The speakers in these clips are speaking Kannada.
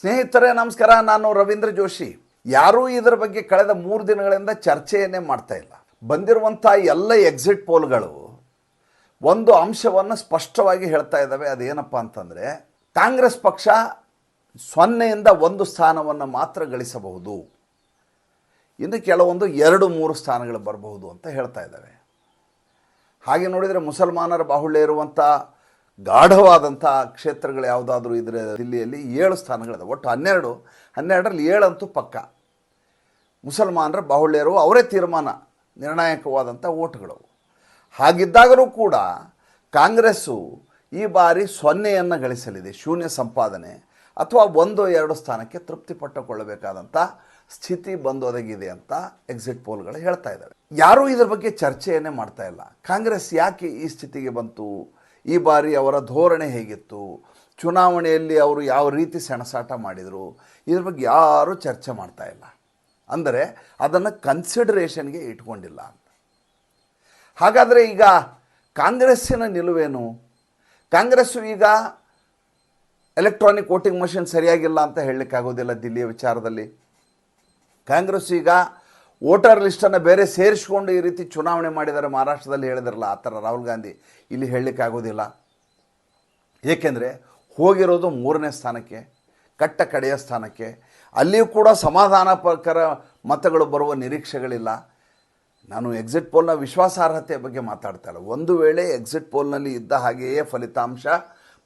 ಸ್ನೇಹಿತರೇ, ನಮಸ್ಕಾರ. ನಾನು ರವೀಂದ್ರ ಜೋಶಿ. ಯಾರೂ ಇದರ ಬಗ್ಗೆ ಕಳೆದ ಮೂರು ದಿನಗಳಿಂದ ಚರ್ಚೆಯನ್ನೇ ಮಾಡ್ತಾ ಇಲ್ಲ. ಬಂದಿರುವಂಥ ಎಲ್ಲ ಎಕ್ಸಿಟ್ ಪೋಲ್ಗಳು ಒಂದು ಅಂಶವನ್ನು ಸ್ಪಷ್ಟವಾಗಿ ಹೇಳ್ತಾ ಇದ್ದಾವೆ. ಅದೇನಪ್ಪ ಅಂತಂದರೆ, ಕಾಂಗ್ರೆಸ್ ಪಕ್ಷ ಸೊನ್ನೆಯಿಂದ ಒಂದು ಸ್ಥಾನವನ್ನು ಮಾತ್ರ ಗಳಿಸಬಹುದು. ಇನ್ನು ಕೆಲವೊಂದು ಎರಡು, ಮೂರು ಸ್ಥಾನಗಳು ಬರಬಹುದು ಅಂತ ಹೇಳ್ತಾ ಇದ್ದಾವೆ. ಹಾಗೆ ನೋಡಿದರೆ ಮುಸಲ್ಮಾನರ ಬಾಹುಳ್ಯ ಇರುವಂಥ ಗಾಢವಾದಂಥ ಕ್ಷೇತ್ರಗಳು ಯಾವುದಾದ್ರೂ ಇದ್ರೆ ದಿಲ್ಲಿಯಲ್ಲಿ ಏಳು ಸ್ಥಾನಗಳಿದೆ ಒಟ್ಟು ಹನ್ನೆರಡು, ಹನ್ನೆರಡರಲ್ಲಿ ಏಳಂತೂ ಪಕ್ಕ. ಮುಸಲ್ಮಾನರ ಬಾಹುಳ್ಯರು ಅವರೇ ತೀರ್ಮಾನ, ನಿರ್ಣಾಯಕವಾದಂಥ ಓಟ್ಗಳು. ಹಾಗಿದ್ದಾಗಲೂ ಕೂಡ ಕಾಂಗ್ರೆಸ್ಸು ಈ ಬಾರಿ ಸೊನ್ನೆಯನ್ನು ಗಳಿಸಲಿದೆ, ಶೂನ್ಯ ಸಂಪಾದನೆ ಅಥವಾ ಒಂದು, ಎರಡು ಸ್ಥಾನಕ್ಕೆ ತೃಪ್ತಿ ಪಟ್ಟುಕೊಳ್ಳಬೇಕಾದಂಥ ಸ್ಥಿತಿ ಬಂದೊದಗಿದೆ ಅಂತ ಎಕ್ಸಿಟ್ ಪೋಲ್ಗಳು ಹೇಳ್ತಾ ಇದ್ದಾರೆ ಯಾರೂ ಇದರ ಬಗ್ಗೆ ಚರ್ಚೆಯನ್ನೇ ಮಾಡ್ತಾ ಇಲ್ಲ. ಕಾಂಗ್ರೆಸ್ ಯಾಕೆ ಈ ಸ್ಥಿತಿಗೆ ಬಂತು? ಈ ಬಾರಿ ಅವರ ಧೋರಣೆ ಹೇಗಿತ್ತು? ಚುನಾವಣೆಯಲ್ಲಿ ಅವರು ಯಾವ ರೀತಿ ಸೆಣಸಾಟ ಮಾಡಿದರು? ಇದ್ರ ಬಗ್ಗೆ ಯಾರೂ ಚರ್ಚೆ ಮಾಡ್ತಾ ಇಲ್ಲ. ಅಂದರೆ ಅದನ್ನು ಕನ್ಸಿಡರೇಷನ್ಗೆ ಇಟ್ಕೊಂಡಿಲ್ಲ. ಅಂತ ಹಾಗಾದರೆ ಈಗ ಕಾಂಗ್ರೆಸ್ಸಿನ ನಿಲುವೇನು? ಕಾಂಗ್ರೆಸ್ಸು ಈಗ ಎಲೆಕ್ಟ್ರಾನಿಕ್ ವೋಟಿಂಗ್ ಮಷಿನ್ ಸರಿಯಾಗಿಲ್ಲ ಅಂತ ಹೇಳಲಿಕ್ಕಾಗೋದಿಲ್ಲ ದಿಲ್ಲಿಯ ವಿಚಾರದಲ್ಲಿ. ಕಾಂಗ್ರೆಸ್ ಈಗ ವೋಟರ್ ಲಿಸ್ಟನ್ನು ಬೇರೆ ಸೇರಿಸ್ಕೊಂಡು ಈ ರೀತಿ ಚುನಾವಣೆ ಮಾಡಿದ್ದಾರೆ ಮಹಾರಾಷ್ಟ್ರದಲ್ಲಿ ಹೇಳಿದ್ರಲ್ಲ, ಆ ಥರ ರಾಹುಲ್ ಗಾಂಧಿ. ಇಲ್ಲಿ ಹೇಳಲಿಕ್ಕಾಗೋದಿಲ್ಲ ಏಕೆಂದರೆ ಹೋಗಿರೋದು ಮೂರನೇ ಸ್ಥಾನಕ್ಕೆ, ಕಟ್ಟ ಕಡೆಯ ಸ್ಥಾನಕ್ಕೆ. ಅಲ್ಲಿಯೂ ಕೂಡ ಸಮಾಧಾನಪಕರ ಮತಗಳು ಬರುವ ನಿರೀಕ್ಷೆಗಳಿಲ್ಲ. ನಾನು ಎಕ್ಸಿಟ್ ಪೋಲ್ನ ವಿಶ್ವಾಸಾರ್ಹತೆಯ ಬಗ್ಗೆ ಮಾತಾಡ್ತಾ ಇಲ್ಲ. ಒಂದು ವೇಳೆ ಎಕ್ಸಿಟ್ ಪೋಲ್ನಲ್ಲಿ ಇದ್ದ ಹಾಗೆಯೇ ಫಲಿತಾಂಶ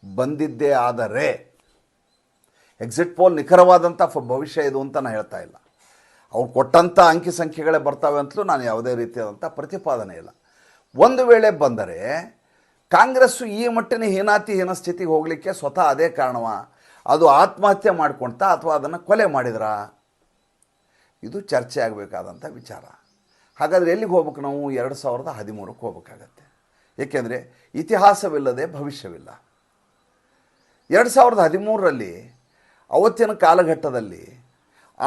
ಬಂದಿದ್ದೇ ಆದರೆ ಎಕ್ಸಿಟ್ ಪೋಲ್ ನಿಖರವಾದಂಥ ಭವಿಷ್ಯ ಇದು ಅಂತ ನಾನು ಹೇಳ್ತಾ ಇಲ್ಲ. ಅವ್ರು ಕೊಟ್ಟಂಥ ಅಂಕಿ ಸಂಖ್ಯೆಗಳೇ ಬರ್ತಾವೆ ಅಂತಲೂ ನಾನು ಯಾವುದೇ ರೀತಿಯಾದಂಥ ಪ್ರತಿಪಾದನೆ ಇಲ್ಲ. ಒಂದು ವೇಳೆ ಬಂದರೆ ಕಾಂಗ್ರೆಸ್ಸು ಈ ಮಟ್ಟಿನ ಹೀನಾತಿ ಹೀನ ಸ್ಥಿತಿಗೆ ಹೋಗಲಿಕ್ಕೆ ಸ್ವತಃ ಅದೇ ಕಾರಣವ. ಅದು ಆತ್ಮಹತ್ಯೆ ಮಾಡ್ಕೊಳ್ತಾ ಅಥವಾ ಅದನ್ನು ಕೊಲೆ ಮಾಡಿದ್ರಾ? ಇದು ಚರ್ಚೆ ಆಗಬೇಕಾದಂಥ ವಿಚಾರ. ಹಾಗಾದರೆ ಎಲ್ಲಿಗೆ ಹೋಗ್ಬೇಕು ನಾವು? ಎರಡು ಸಾವಿರದ ಹದಿಮೂರಕ್ಕೆ ಹೋಗ್ಬೇಕಾಗತ್ತೆ. ಏಕೆಂದರೆ ಇತಿಹಾಸವಿಲ್ಲದೆ ಭವಿಷ್ಯವಿಲ್ಲ. ಎರಡು ಸಾವಿರದ ಹದಿಮೂರರಲ್ಲಿ ಅವತ್ತಿನ ಕಾಲಘಟ್ಟದಲ್ಲಿ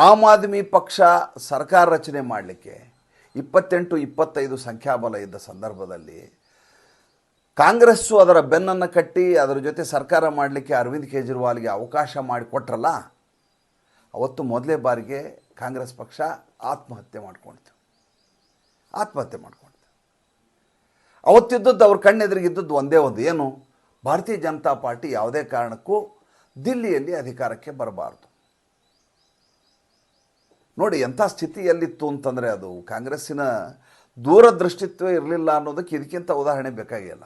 ಆಮ್ ಆದ್ಮಿ ಪಕ್ಷ ಸರ್ಕಾರ ರಚನೆ ಮಾಡಲಿಕ್ಕೆ ಇಪ್ಪತ್ತೆಂಟು, ಇಪ್ಪತ್ತೈದು ಸಂಖ್ಯಾಬಲ ಇದ್ದ ಸಂದರ್ಭದಲ್ಲಿ ಕಾಂಗ್ರೆಸ್ಸು ಅದರ ಬೆನ್ನನ್ನು ಕಟ್ಟಿ ಅದರ ಜೊತೆ ಸರ್ಕಾರ ಮಾಡಲಿಕ್ಕೆ ಅರವಿಂದ್ ಕೇಜ್ರಿವಾಲ್ಗೆ ಅವಕಾಶ ಮಾಡಿಕೊಟ್ರಲ್ಲ ಅವತ್ತು ಮೊದಲೇ ಬಾರಿಗೆ ಕಾಂಗ್ರೆಸ್ ಪಕ್ಷ ಆತ್ಮಹತ್ಯೆ ಮಾಡ್ಕೊಳ್ತು ಆತ್ಮಹತ್ಯೆ ಮಾಡ್ಕೊಳ್ತು ಅವತ್ತಿದ್ದದ್ದು ಅವ್ರ ಕಣ್ಣೆದುರಿಗಿದ್ದದ್ದು ಒಂದೇ ಒಂದು ಏನು, ಭಾರತೀಯ ಜನತಾ ಪಾರ್ಟಿ ಯಾವುದೇ ಕಾರಣಕ್ಕೂ ದಿಲ್ಲಿಯಲ್ಲಿ ಅಧಿಕಾರಕ್ಕೆ ಬರಬಾರ್ದು. ನೋಡಿ, ಎಂಥ ಸ್ಥಿತಿಯಲ್ಲಿತ್ತು ಅಂತಂದರೆ ಅದು ಕಾಂಗ್ರೆಸ್ಸಿನ ದೂರದೃಷ್ಟಿತ್ವ ಇರಲಿಲ್ಲ ಅನ್ನೋದಕ್ಕೆ ಇದಕ್ಕಿಂತ ಉದಾಹರಣೆ ಬೇಕಾಗಿಲ್ಲ.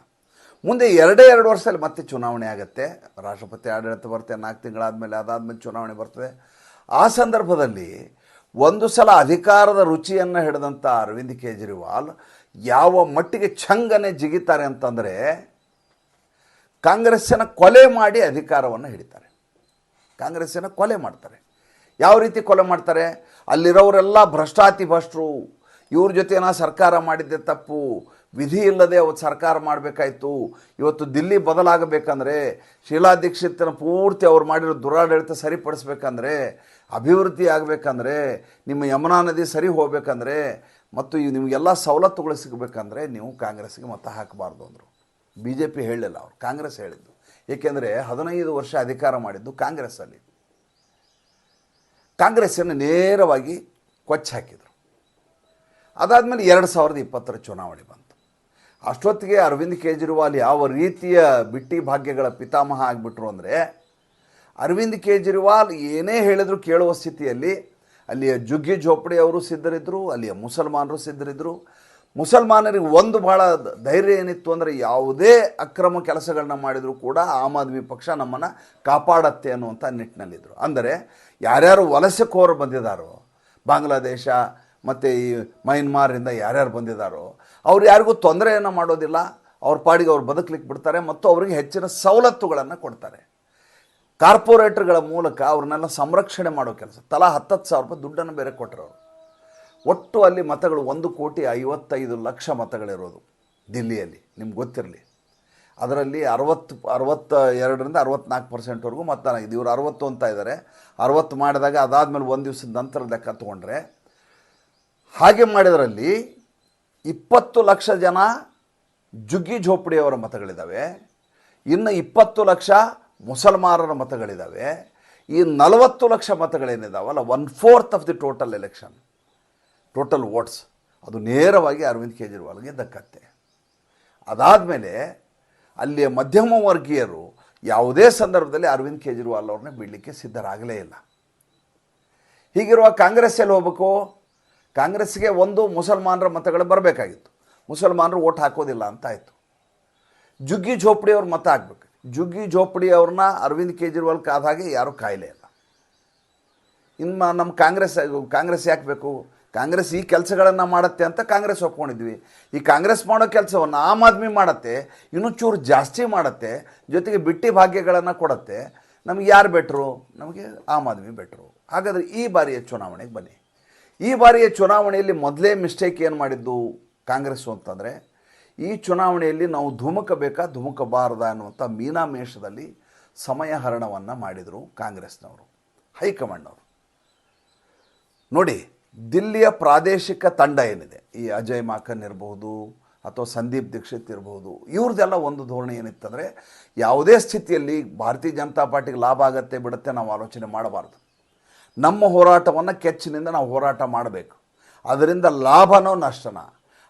ಮುಂದೆ ಎರಡೇ ಎರಡು ವರ್ಷದಲ್ಲಿ ಮತ್ತೆ ಚುನಾವಣೆ ಆಗುತ್ತೆ. ರಾಷ್ಟ್ರಪತಿ ಆಡಳಿತ ಬರುತ್ತೆ, ನಾಲ್ಕು ತಿಂಗಳಾದಮೇಲೆ ಅದಾದಮೇಲೆ ಚುನಾವಣೆ ಬರ್ತದೆ. ಆ ಸಂದರ್ಭದಲ್ಲಿ ಒಂದು ಸಲ ಅಧಿಕಾರದ ರುಚಿಯನ್ನು ಹಿಡಿದಂಥ ಅರವಿಂದ್ ಕೇಜ್ರಿವಾಲ್ ಯಾವ ಮಟ್ಟಿಗೆ ಛಂಗನೆ ಜಿಗಿತಾರೆ ಅಂತಂದರೆ ಕಾಂಗ್ರೆಸ್ಸನ್ನು ಕೊಲೆ ಮಾಡಿ ಅಧಿಕಾರವನ್ನು ಹಿಡಿತಾರೆ. ಕಾಂಗ್ರೆಸ್ಸನ್ನು ಕೊಲೆ ಮಾಡ್ತಾರೆ. ಯಾವ ರೀತಿ ಕೊಲೆ ಮಾಡ್ತಾರೆ? ಅಲ್ಲಿರೋರೆಲ್ಲ ಭ್ರಷ್ಟಾತಿ ಭ್ರಷ್ಟರು ಇವ್ರ ಜೊತೆ ನಾ ಸರ್ಕಾರ ಮಾಡಿದ್ದೆ ತಪ್ಪು. ವಿಧಿ ಇಲ್ಲದೆ ಅವತ್ತು ಸರ್ಕಾರ ಮಾಡಬೇಕಾಯ್ತು. ಇವತ್ತು ದಿಲ್ಲಿ ಬದಲಾಗಬೇಕಂದ್ರೆ, ಶೀಲಾ ದೀಕ್ಷಿತನ ಪೂರ್ತಿ ಅವ್ರು ಮಾಡಿರೋ ದುರಾಡಳಿತ ಸರಿಪಡಿಸ್ಬೇಕಂದ್ರೆ, ಅಭಿವೃದ್ಧಿ ಆಗಬೇಕಂದ್ರೆ, ನಿಮ್ಮ ಯಮುನಾ ನದಿ ಸರಿ ಹೋಗ್ಬೇಕಂದ್ರೆ, ಮತ್ತು ನಿಮಗೆಲ್ಲ ಸವಲತ್ತುಗಳು ಸಿಗಬೇಕಂದ್ರೆ ನೀವು ಕಾಂಗ್ರೆಸ್ಗೆ ಮತ ಹಾಕಬಾರ್ದು ಅಂದರು. ಬಿ ಜೆ ಪಿ ಹೇಳಲಿಲ್ಲ ಅವರು, ಕಾಂಗ್ರೆಸ್ ಹೇಳಿದ್ದು. ಏಕೆಂದರೆ ಹದಿನೈದು ವರ್ಷ ಅಧಿಕಾರ ಮಾಡಿದ್ದು ಕಾಂಗ್ರೆಸ್ಸಲ್ಲಿ. ಕಾಂಗ್ರೆಸ್ಸನ್ನು ನೇರವಾಗಿ ಕೊಚ್ಚಿ ಹಾಕಿದರು. ಅದಾದಮೇಲೆ ಎರಡು ಸಾವಿರದ ಇಪ್ಪತ್ತರ ಚುನಾವಣೆ ಬಂತು. ಅಷ್ಟೊತ್ತಿಗೆ ಅರವಿಂದ್ ಕೇಜ್ರಿವಾಲ್ ಯಾವ ರೀತಿಯ ಬಿಟ್ಟಿ ಭಾಗ್ಯಗಳ ಪಿತಾಮಹ ಆಗಿಬಿಟ್ರು ಅಂದರೆ, ಅರವಿಂದ್ ಕೇಜ್ರಿವಾಲ್ ಏನೇ ಹೇಳಿದ್ರು ಕೇಳುವ ಸ್ಥಿತಿಯಲ್ಲಿ ಅಲ್ಲಿಯ ಜುಗ್ಗಿ ಜೋಪಡಿ ಅವರು ಸಿದ್ಧರಿದ್ದರು ಅಲ್ಲಿಯ ಮುಸಲ್ಮಾನರು ಸಿದ್ಧರಿದ್ದರು ಮುಸಲ್ಮಾನರಿಗೆ ಒಂದು ಭಾಳ ಧೈರ್ಯ ಏನಿತ್ತು ಅಂದರೆ ಯಾವುದೇ ಅಕ್ರಮ ಕೆಲಸಗಳನ್ನ ಮಾಡಿದರೂ ಕೂಡ ಆಮ್ ಆದ್ಮಿ ಪಕ್ಷ ನಮ್ಮನ್ನು ಕಾಪಾಡತ್ತೆ ಅನ್ನುವಂಥ ನಿಟ್ಟಿನಲ್ಲಿದ್ದರು ಅಂದರೆ ಯಾರ್ಯಾರು ವಲಸೆಕೋರು ಬಂದಿದ್ದಾರೋ ಬಾಂಗ್ಲಾದೇಶ ಮತ್ತು ಈ ಮಯನ್ಮಾರಿಂದ ಯಾರ್ಯಾರು ಬಂದಿದ್ದಾರೋ ಅವ್ರು ಯಾರಿಗೂ ತೊಂದರೆಯನ್ನು ಮಾಡೋದಿಲ್ಲ, ಅವ್ರ ಪಾಡಿಗೆ ಅವ್ರು ಬದುಕಲಿಕ್ಕೆ ಬಿಡ್ತಾರೆ ಮತ್ತು ಅವರಿಗೆ ಹೆಚ್ಚಿನ ಸವಲತ್ತುಗಳನ್ನು ಕೊಡ್ತಾರೆ. ಕಾರ್ಪೊರೇಟರ್ಗಳ ಮೂಲಕ ಅವ್ರನ್ನೆಲ್ಲ ಸಂರಕ್ಷಣೆ ಮಾಡೋ ಕೆಲಸ. ತಲಾ ಹತ್ತತ್ತು ಸಾವಿರ ರೂಪಾಯಿ ದುಡ್ಡನ್ನು ಬೇರೆ ಕೊಟ್ಟರು ಅವರು. ಒಟ್ಟು ಅಲ್ಲಿ ಮತಗಳು ಒಂದು ಕೋಟಿ ಐವತ್ತೈದು ಲಕ್ಷ ಮತಗಳಿರೋದು ದಿಲ್ಲಿಯಲ್ಲಿ, ನಿಮ್ಗೆ ಗೊತ್ತಿರಲಿ. ಅದರಲ್ಲಿ ಅರವತ್ತು, ಅರವತ್ತ ಎರಡರಿಂದ ಅರವತ್ತ್ನಾಲ್ಕು ಪರ್ಸೆಂಟ್ವರೆಗೂ ಮತದಾನ ಆಗಿದೆ ಇವರು ಅರವತ್ತು ಅಂತ ಇದ್ದಾರೆ ಅರವತ್ತು ಮಾಡಿದಾಗ ಅದಾದಮೇಲೆ ಒಂದು ದಿವಸದ ನಂತರ ಲೆಕ್ಕ ತೊಗೊಂಡ್ರೆ. ಹಾಗೆ ಮಾಡಿದರಲ್ಲಿ ಇಪ್ಪತ್ತು ಲಕ್ಷ ಜನ ಜುಗ್ಗಿ ಝೋಪಡಿಯವರ ಮತಗಳಿದ್ದಾವೆ ಇನ್ನು ಇಪ್ಪತ್ತು ಲಕ್ಷ ಮುಸಲ್ಮಾನರ ಮತಗಳಿದ್ದಾವೆ ಈ ನಲವತ್ತು lakh ಮತಗಳೇನಿದಾವಲ್ಲ one fourth of the total election total votes ಅದು ನೇರವಾಗಿ ಅರವಿಂದ್ ಕೇಜ್ರಿವಾಲ್ಗೆ ದಕ್ಕತ್ತೆ ಅದಾದಮೇಲೆ ಅಲ್ಲಿಯ ಮಧ್ಯಮ ವರ್ಗೀಯರು ಯಾವುದೇ ಸಂದರ್ಭದಲ್ಲಿ ಅರವಿಂದ್ ಕೇಜ್ರಿವಾಲ್ ಅವ್ರನ್ನ ಬಿಡಲಿಕ್ಕೆ ಸಿದ್ಧರಾಗಲೇ ಇಲ್ಲ. ಹೀಗಿರುವ ಕಾಂಗ್ರೆಸ್ ಎಲ್ಲಿ ಹೋಗ್ಬೇಕು? ಕಾಂಗ್ರೆಸ್ಗೆ ಒಂದು ಮುಸಲ್ಮಾನರ ಮತಗಳು ಬರಬೇಕಾಗಿತ್ತು. ಮುಸಲ್ಮಾನರು ಓಟ್ ಹಾಕೋದಿಲ್ಲ ಅಂತ ಆಯಿತು. ಜುಗ್ಗಿ ಝೋಪಡಿ ಅವ್ರ ಮತ ಹಾಕ್ಬೇಕು. ಜುಗ್ಗಿ ಝೋಪಡಿ ಅವ್ರನ್ನ ಅರವಿಂದ್ ಕೇಜ್ರಿವಾಲ್ ಕಾದ ಹಾಗೆ ಯಾರೂ ಕಾಯಿಲೆ ಇಲ್ಲ. ಇನ್ನು ನಮ್ಮ ಕಾಂಗ್ರೆಸ್ ಕಾಂಗ್ರೆಸ್ ಯಾಕೆ ಬೇಕು? ಕಾಂಗ್ರೆಸ್ ಈ ಕೆಲಸಗಳನ್ನು ಮಾಡುತ್ತೆ ಅಂತ ಕಾಂಗ್ರೆಸ್ ಒಪ್ಕೊಂಡಿದ್ವಿ. ಈ ಕಾಂಗ್ರೆಸ್ ಮಾಡೋ ಕೆಲಸವನ್ನು ಆಮ್ ಆದ್ಮಿ ಮಾಡುತ್ತೆ, ಇನ್ನೂ ಚೂರು ಜಾಸ್ತಿ ಮಾಡುತ್ತೆ, ಜೊತೆಗೆ ಬಿಟ್ಟಿ ಭಾಗ್ಯಗಳನ್ನು ಕೊಡುತ್ತೆ. ನಮಗೆ ಯಾರು ಬೆಟ್ರು? ನಮಗೆ ಆಮ್ ಆದ್ಮಿ ಬೆಟ್ರು. ಹಾಗಾದರೆ ಈ ಬಾರಿಯ ಚುನಾವಣೆಗೆ ಬನ್ನಿ. ಈ ಬಾರಿಯ ಚುನಾವಣೆಯಲ್ಲಿ ಮೊದಲೇ ಮಿಸ್ಟೇಕ್ ಏನು ಮಾಡಿದ್ದು ಕಾಂಗ್ರೆಸ್ಸು ಅಂತಂದರೆ, ಈ ಚುನಾವಣೆಯಲ್ಲಿ ನಾವು ಧುಮುಕಬೇಕಾ ಧುಮುಕಬಾರದ ಅನ್ನುವಂಥ ಮೀನಾಮೇಷದಲ್ಲಿ ಸಮಯ ಹರಣವನ್ನು ಮಾಡಿದರು ಕಾಂಗ್ರೆಸ್ನವರು, ಹೈಕಮಾಂಡ್ನವರು. ನೋಡಿ ದಿಲ್ಲಿಯ ಪ್ರಾದೇಶಿಕ ತಂಡ ಏನಿದೆ? ಈ ಅಜಯ್ ಮಾಕನ್ ಇರಬಹುದು ಅಥವಾ ಸಂದೀಪ್ ದೀಕ್ಷಿತ್ ಇರಬಹುದು ಇವ್ರದ್ದೆಲ್ಲ ಒಂದು ಧೋರಣೆ ಏನಿತ್ತಂದರೆ ಯಾವುದೇ ಸ್ಥಿತಿಯಲ್ಲಿ ಭಾರತೀಯ ಜನತಾ ಪಾರ್ಟಿಗೆ ಲಾಭ ಆಗತ್ತೆ ಬಿಡುತ್ತೆ ನಾವು ಆಲೋಚನೆ ಮಾಡಬಾರ್ದು. ನಮ್ಮ ಹೋರಾಟವನ್ನು ಕೆಚ್ಚಿನಿಂದ ನಾವು ಹೋರಾಟ ಮಾಡಬೇಕು. ಅದರಿಂದ ಲಾಭನೋ ನಷ್ಟನ?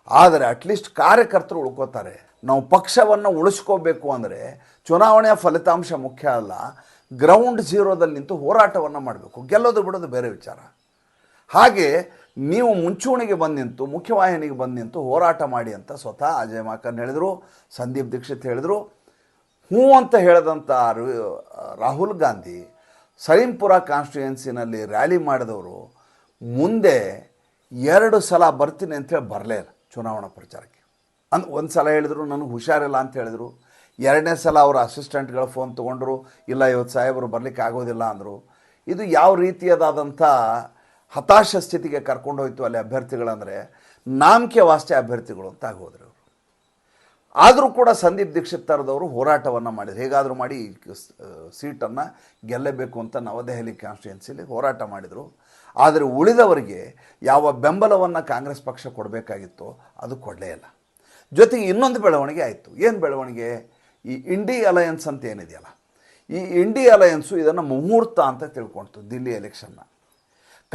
ಆದರೆ ಅಟ್ಲೀಸ್ಟ್ ಕಾರ್ಯಕರ್ತರು ಉಳ್ಕೋತಾರೆ. ನಾವು ಪಕ್ಷವನ್ನು ಉಳಿಸ್ಕೋಬೇಕು ಅಂದರೆ ಚುನಾವಣೆಯ ಫಲಿತಾಂಶ ಮುಖ್ಯ ಅಲ್ಲ ಗ್ರೌಂಡ್ ಝೀರೋದಲ್ಲಿ ನಿಂತು ಹೋರಾಟವನ್ನು ಮಾಡಬೇಕು. ಗೆಲ್ಲೋದು ಬಿಡೋದು ಬೇರೆ ವಿಚಾರ. ಹಾಗೆ ನೀವು ಮುಂಚೂಣಿಗೆ ಬಂದು ನಿಂತು, ಮುಖ್ಯವಾಹಿನಿಗೆ ಬಂದು ನಿಂತು ಹೋರಾಟ ಮಾಡಿ ಅಂತ ಸ್ವತಃ ಅಜಯ್ ಮಾಕನ್ ಹೇಳಿದರು, ಸಂದೀಪ್ ದೀಕ್ಷಿತ್ ಹೇಳಿದರು. ಹ್ಞೂ ಅಂತ ಹೇಳಿದಂಥ ರಾಹುಲ್ ಗಾಂಧಿ ಸಲೀಂಪುರ ಕಾನ್ಸ್ಟಿಟ್ಯೂಯೆನ್ಸಿನಲ್ಲಿ ರ್ಯಾಲಿ ಮಾಡಿದವರು ಮುಂದೆ ಎರಡು ಸಲ ಬರ್ತೀನಿ ಅಂತೇಳಿ ಬರಲೇ ಇಲ್ಲ ಚುನಾವಣಾ ಪ್ರಚಾರಕ್ಕೆ. ಅಂದ್ ಒಂದು ಸಲ ಹೇಳಿದರು ನನಗೆ ಹುಷಾರಿಲ್ಲ ಅಂತ ಹೇಳಿದರು. ಎರಡನೇ ಸಲ ಅವರ ಅಸಿಸ್ಟೆಂಟ್ಗಳು ಫೋನ್ ತೊಗೊಂಡ್ರು, ಇಲ್ಲ ಇವತ್ತು ಸಾಹೇಬರು ಬರಲಿಕ್ಕೆ ಆಗೋದಿಲ್ಲ ಅಂದರು. ಇದು ಯಾವ ರೀತಿಯದಾದಂಥ ಹತಾಶ ಸ್ಥಿತಿಗೆ ಕರ್ಕೊಂಡು ಹೋಯ್ತು ಅಲ್ಲಿ ಅಭ್ಯರ್ಥಿಗಳಂದರೆ ನಾಮಕೆ ವಾಸ್ತೆ ಅಭ್ಯರ್ಥಿಗಳು ಅಂತ ಆಗೋದ್ರು ಅವರು. ಆದರೂ ಕೂಡ ಸಂದೀಪ್ ದೀಕ್ಷಿತ್ ಥರದವರು ಹೋರಾಟವನ್ನು ಮಾಡಿದ್ರು. ಹೇಗಾದರೂ ಮಾಡಿ ಸೀಟನ್ನು ಗೆಲ್ಲಬೇಕು ಅಂತ ನವದೆಹಲಿ ಕಾನ್ಸ್ಟಿಟ್ಯೂನ್ಸಿಲಿ ಹೋರಾಟ ಮಾಡಿದರು. ಆದರೆ ಉಳಿದವರಿಗೆ ಯಾವ ಬೆಂಬಲವನ್ನು ಕಾಂಗ್ರೆಸ್ ಪಕ್ಷ ಕೊಡಬೇಕಾಗಿತ್ತೋ ಅದು ಕೊಡಲೇ ಇಲ್ಲ. ಜೊತೆಗೆ ಇನ್ನೊಂದು ಬೆಳವಣಿಗೆ ಆಯಿತು. ಏನು ಬೆಳವಣಿಗೆ? ಈ ಇಂಡಿ ಅಲಯನ್ಸ್ ಅಂತ ಏನಿದೆಯಲ್ಲ? ಈ ಇಂಡಿ ಅಲಯನ್ಸು ಇದನ್ನು ಮುಹೂರ್ತ ಅಂತ ತಿಳ್ಕೊಳ್ತು ದಿಲ್ಲಿ ಎಲೆಕ್ಷನ್ನ.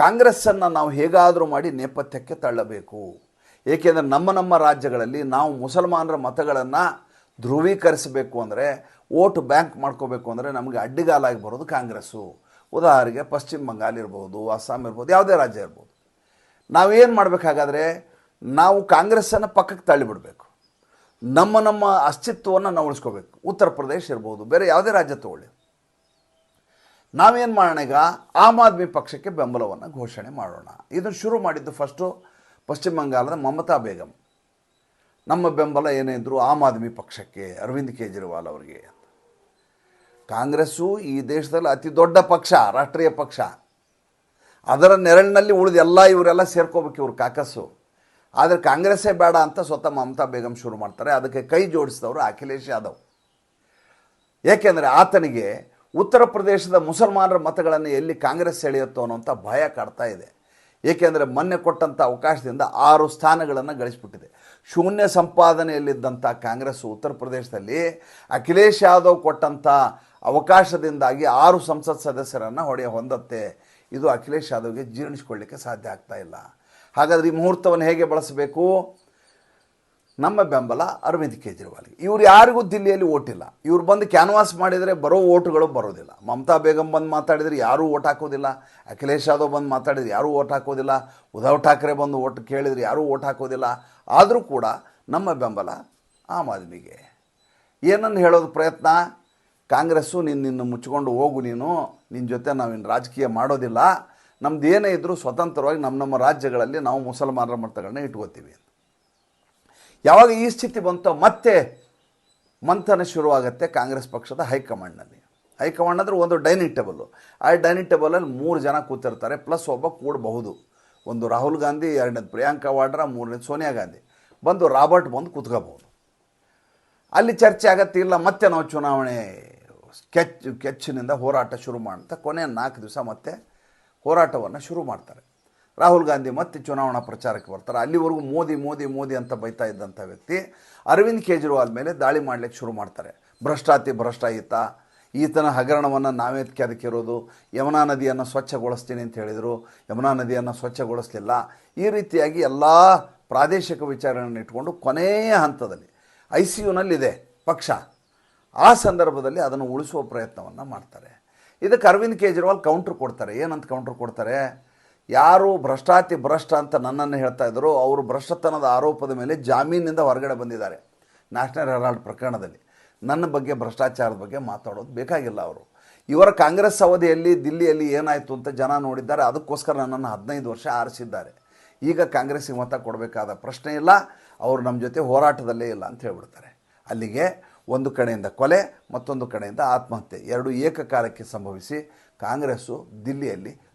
ಕಾಂಗ್ರೆಸ್ಸನ್ನು ನಾವು ಹೇಗಾದರೂ ಮಾಡಿ ನೇಪಥ್ಯಕ್ಕೆ ತಳ್ಳಬೇಕು. ಏಕೆಂದರೆ ನಮ್ಮ ನಮ್ಮ ರಾಜ್ಯಗಳಲ್ಲಿ ನಾವು ಮುಸಲ್ಮಾನರ ಮತಗಳನ್ನು ಧ್ರುವೀಕರಿಸಬೇಕು ಅಂದರೆ ಓಟ್ ಬ್ಯಾಂಕ್ ಮಾಡ್ಕೋಬೇಕು ಅಂದರೆ ನಮಗೆ ಅಡ್ಡಿಗಾಲಾಗಿ ಬರೋದು ಕಾಂಗ್ರೆಸ್ಸು. ಉದಾಹರಣೆಗೆ ಪಶ್ಚಿಮ ಬಂಗಾಲ್ ಇರ್ಬೋದು, ಅಸ್ಸಾಂ ಇರ್ಬೋದು, ಯಾವುದೇ ರಾಜ್ಯ ಇರ್ಬೋದು. ನಾವೇನು ಮಾಡಬೇಕಾಗಾದ್ರೆ ನಾವು ಕಾಂಗ್ರೆಸ್ಸನ್ನು ಪಕ್ಕಕ್ಕೆ ತಳ್ಳಿಬಿಡಬೇಕು. ನಮ್ಮ ನಮ್ಮ ಅಸ್ತಿತ್ವವನ್ನು ನಾವು ಉಳಿಸ್ಕೋಬೇಕು. ಉತ್ತರ ಪ್ರದೇಶ ಇರ್ಬೋದು, ಬೇರೆ ಯಾವುದೇ ರಾಜ್ಯ ತಗೊಳ್ಳಿ. ನಾವೇನು ಮಾಡೋಣ ಈಗ? ಆಮ್ ಆದ್ಮಿ ಪಕ್ಷಕ್ಕೆ ಬೆಂಬಲವನ್ನು ಘೋಷಣೆ ಮಾಡೋಣ. ಇದನ್ನು ಶುರು ಮಾಡಿದ್ದು ಫಸ್ಟು ಪಶ್ಚಿಮ ಬಂಗಾಳದ ಮಮತಾ ಬೇಗಂ. ನಮ್ಮ ಬೆಂಬಲ ಏನೇ ಇದ್ದರೂ ಆಮ್ ಆದ್ಮಿ ಪಕ್ಷಕ್ಕೆ, ಅರವಿಂದ್ ಕೇಜ್ರಿವಾಲ್ ಅವರಿಗೆ. ಕಾಂಗ್ರೆಸ್ಸು ಈ ದೇಶದಲ್ಲಿ ಅತಿ ದೊಡ್ಡ ಪಕ್ಷ, ರಾಷ್ಟ್ರೀಯ ಪಕ್ಷ. ಅದರ ನೆರಳಿನಲ್ಲಿ ಉಳಿದ ಎಲ್ಲ ಇವರೆಲ್ಲ ಸೇರ್ಕೋಬೇಕು ಇವ್ರ ಕಾಕಸ್ಸು ಆದರೆ ಕಾಂಗ್ರೆಸ್ಸೇ ಬೇಡ ಅಂತ ಸ್ವತಃ ಮಮತಾ ಬೇಗಂ ಶುರು ಮಾಡ್ತಾರೆ. ಅದಕ್ಕೆ ಕೈ ಜೋಡಿಸಿದವರು ಅಖಿಲೇಶ್ ಯಾದವ್. ಏಕೆಂದರೆ ಆತನಿಗೆ ಉತ್ತರ ಪ್ರದೇಶದ ಮುಸಲ್ಮಾನರ ಮತಗಳನ್ನು ಎಲ್ಲಿ ಕಾಂಗ್ರೆಸ್ ಸೆಳೆಯುತ್ತೋ ಅನ್ನೋಂಥ ಭಯ ಕಾಡ್ತಾ ಇದೆ. ಏಕೆಂದರೆ ಮೊನ್ನೆ ಕೊಟ್ಟಂಥ ಅವಕಾಶದಿಂದ ಆರು ಸ್ಥಾನಗಳನ್ನು ಗಳಿಸ್ಬಿಟ್ಟಿದೆ. ಶೂನ್ಯ ಸಂಪಾದನೆಯಲ್ಲಿದ್ದಂಥ ಕಾಂಗ್ರೆಸ್ ಉತ್ತರ ಪ್ರದೇಶದಲ್ಲಿ ಅಖಿಲೇಶ್ ಯಾದವ್ ಕೊಟ್ಟಂಥ ಅವಕಾಶದಿಂದಾಗಿ ಆರು ಸಂಸತ್ ಸದಸ್ಯರನ್ನು ಹೊಡೆಯ ಹೊಂದತ್ತೆ. ಇದು ಅಖಿಲೇಶ್ ಯಾದವ್ಗೆ ಜೀರ್ಣಿಸ್ಕೊಳ್ಳಿಕ್ಕೆ ಸಾಧ್ಯ ಆಗ್ತಾ ಇಲ್ಲ. ಹಾಗಾದರೆ ಈ ಮುಹೂರ್ತವನ್ನು ಹೇಗೆ ಬಳಸಬೇಕು? ನಮ್ಮ ಬೆಂಬಲ ಅರವಿಂದ್ ಕೇಜ್ರಿವಾಲ್ಗೆ. ಇವ್ರು ಯಾರಿಗೂ ದಿಲ್ಲಿಯಲ್ಲಿ ಓಟಿಲ್ಲ ಇವ್ರು ಬಂದು ಕ್ಯಾನ್ವಾಸ್ ಮಾಡಿದರೆ ಬರೋ ಓಟುಗಳು ಬರೋದಿಲ್ಲ. ಮಮತಾ ಬೇಗಂ ಬಂದು ಮಾತಾಡಿದರೆ ಯಾರೂ ಓಟ್ ಹಾಕೋದಿಲ್ಲ. ಅಖಿಲೇಶ್ ಯಾದವ್ ಬಂದು ಮಾತಾಡಿದರೆ ಯಾರೂ ಓಟ್ ಹಾಕೋದಿಲ್ಲ. ಉದ್ಧವ್ ಠಾಕ್ರೆ ಬಂದು ಓಟ್ ಕೇಳಿದರೆ ಯಾರೂ ಓಟ್ ಹಾಕೋದಿಲ್ಲ. ಆದರೂ ಕೂಡ ನಮ್ಮ ಬೆಂಬಲ ಆಮ್ ಆದ್ಮಿಗೆ. ಏನನ್ನು ಹೇಳೋದು ಪ್ರಯತ್ನ? ಕಾಂಗ್ರೆಸ್ಸು ನೀನು ನಿನ್ನ ಮುಚ್ಕೊಂಡು ಹೋಗು ನೀನು. ನಿನ್ನ ಜೊತೆ ನಾವಿನ್ನು ರಾಜಕೀಯ ಮಾಡೋದಿಲ್ಲ. ನಮ್ದು ಏನೇ ಇದ್ದರೂ ಸ್ವತಂತ್ರವಾಗಿ ನಮ್ಮ ನಮ್ಮ ರಾಜ್ಯಗಳಲ್ಲಿ ನಾವು ಮುಸಲ್ಮಾನರ ಮತಗಳನ್ನ ಇಟ್ಕೋತೀವಿ ಅಂತ. ಯಾವಾಗ ಈ ಸ್ಥಿತಿ ಬಂತೋ ಮತ್ತೆ ಮಂಥನ ಶುರುವಾಗುತ್ತೆ ಕಾಂಗ್ರೆಸ್ ಪಕ್ಷದ ಹೈಕಮಾಂಡ್ನಲ್ಲಿ. ಹೈಕಮಾಂಡ್ ಅಂದರೆ ಒಂದು ಡೈನಿಂಗ್ ಟೇಬಲ್ಲು ಆ ಡೈನಿಂಗ್ ಟೇಬಲಲ್ಲಿ ಮೂರು ಜನ ಕೂತಿರ್ತಾರೆ, ಪ್ಲಸ್ ಒಬ್ಬ ಕೂಡಬಹುದು. ಒಂದು ರಾಹುಲ್ ಗಾಂಧಿ, ಎರಡನೇದು ಪ್ರಿಯಾಂಕಾ ವಾಡ್ರಾ, ಮೂರನೇದು ಸೋನಿಯಾ ಗಾಂಧಿ. ಬಂದು ರಾಬರ್ಟ್ ಬಂದು ಕೂತ್ಕೋಬಹುದು. ಅಲ್ಲಿ ಚರ್ಚೆ ಆಗತ್ತೆ, ಇಲ್ಲ ಮತ್ತೆ ನಾವು ಚುನಾವಣೆ ಕೆಚ್ ಕೆಚ್ಚಿನಿಂದ ಹೋರಾಟ ಶುರು ಮಾಡ್ತಾ ಕೊನೆಯ ನಾಲ್ಕು ದಿವಸ ಮತ್ತೆ ಹೋರಾಟವನ್ನು ಶುರು ಮಾಡ್ತಾರೆ. ರಾಹುಲ್ ಗಾಂಧಿ ಮತ್ತೆ ಚುನಾವಣಾ ಪ್ರಚಾರಕ್ಕೆ ಬರ್ತಾರೆ. ಅಲ್ಲಿವರೆಗೂ ಮೋದಿ ಮೋದಿ ಮೋದಿ ಅಂತ ಬೈತಾ ಇದ್ದಂಥ ವ್ಯಕ್ತಿ ಅರವಿಂದ್ ಕೇಜ್ರಿವಾಲ್ ಮೇಲೆ ದಾಳಿ ಮಾಡಲಿಕ್ಕೆ ಶುರು ಮಾಡ್ತಾರೆ. ಭ್ರಷ್ಟಾತಿ, ಭ್ರಷ್ಟಾಯಿತ ಈತನ ಹಗರಣವನ್ನು ನಾವೇ ಕೆದಕಿರೋದು ಯಮುನಾ ನದಿಯನ್ನು ಸ್ವಚ್ಛಗೊಳಿಸ್ತೀನಿ ಅಂತ ಹೇಳಿದರು. ಯಮುನಾ ನದಿಯನ್ನು ಸ್ವಚ್ಛಗೊಳಿಸಲಿಲ್ಲ. ಈ ರೀತಿಯಾಗಿ ಎಲ್ಲ ಪ್ರಾದೇಶಿಕ ವಿಚಾರಗಳನ್ನು ಇಟ್ಕೊಂಡು ಕೊನೆಯ ಹಂತದಲ್ಲಿ ಐ ಸಿ ಯುನಲ್ಲಿದೆ ಪಕ್ಷ. ಆ ಸಂದರ್ಭದಲ್ಲಿ ಅದನ್ನು ಉಳಿಸುವ ಪ್ರಯತ್ನವನ್ನು ಮಾಡ್ತಾರೆ. ಇದಕ್ಕೆ ಅರವಿಂದ್ ಕೇಜ್ರಿವಾಲ್ ಕೌಂಟ್ರ್ ಕೊಡ್ತಾರೆ. ಏನಂತ ಕೌಂಟ್ರ್ ಕೊಡ್ತಾರೆ? ಯಾರು ಭ್ರಷ್ಟಾತಿ ಭ್ರಷ್ಟ ಅಂತ ನನ್ನನ್ನು ಹೇಳ್ತಾ ಇದ್ದರು ಅವರು ಭ್ರಷ್ಟತನದ ಆರೋಪದ ಮೇಲೆ ಜಾಮೀನಿಂದ ಹೊರಗಡೆ ಬಂದಿದ್ದಾರೆ. ನ್ಯಾಷನಲ್ ಹೆರಾಲ್ಡ್ ಪ್ರಕರಣದಲ್ಲಿ. ನನ್ನ ಬಗ್ಗೆ ಭ್ರಷ್ಟಾಚಾರದ ಬಗ್ಗೆ ಮಾತಾಡೋದು ಬೇಕಾಗಿಲ್ಲ ಅವರು. ಇವರ ಕಾಂಗ್ರೆಸ್ ಅವಧಿಯಲ್ಲಿ, ದಿಲ್ಲಿಯಲ್ಲಿ ಏನಾಯಿತು ಅಂತ ಜನ ನೋಡಿದ್ದಾರೆ. ಅದಕ್ಕೋಸ್ಕರ ನನ್ನನ್ನು ಹದಿನೈದು ವರ್ಷ ಆರಿಸಿದ್ದಾರೆ. ಈಗ ಕಾಂಗ್ರೆಸ್ಸಿಗೆ ಮತ ಕೊಡಬೇಕಾದ ಪ್ರಶ್ನೆ ಇಲ್ಲ. ಅವರು ನಮ್ಮ ಜೊತೆ ಹೋರಾಟದಲ್ಲೇ ಇಲ್ಲ ಅಂತ ಹೇಳ್ಬಿಡ್ತಾರೆ. ಅಲ್ಲಿಗೆ ಒಂದು ಕಡೆಯಿಂದ ಕೊಲೆ, ಮತ್ತೊಂದು ಕಡೆಯಿಂದ ಆತ್ಮಹತ್ಯೆ. ಎರಡು ಏಕಕಾಲಕ್ಕೆ ಸಂಭವಿಸಿ ಕಾಂಗ್ರೆಸ್ಸು ದಿಲ್ಲಿಯಲ್ಲಿ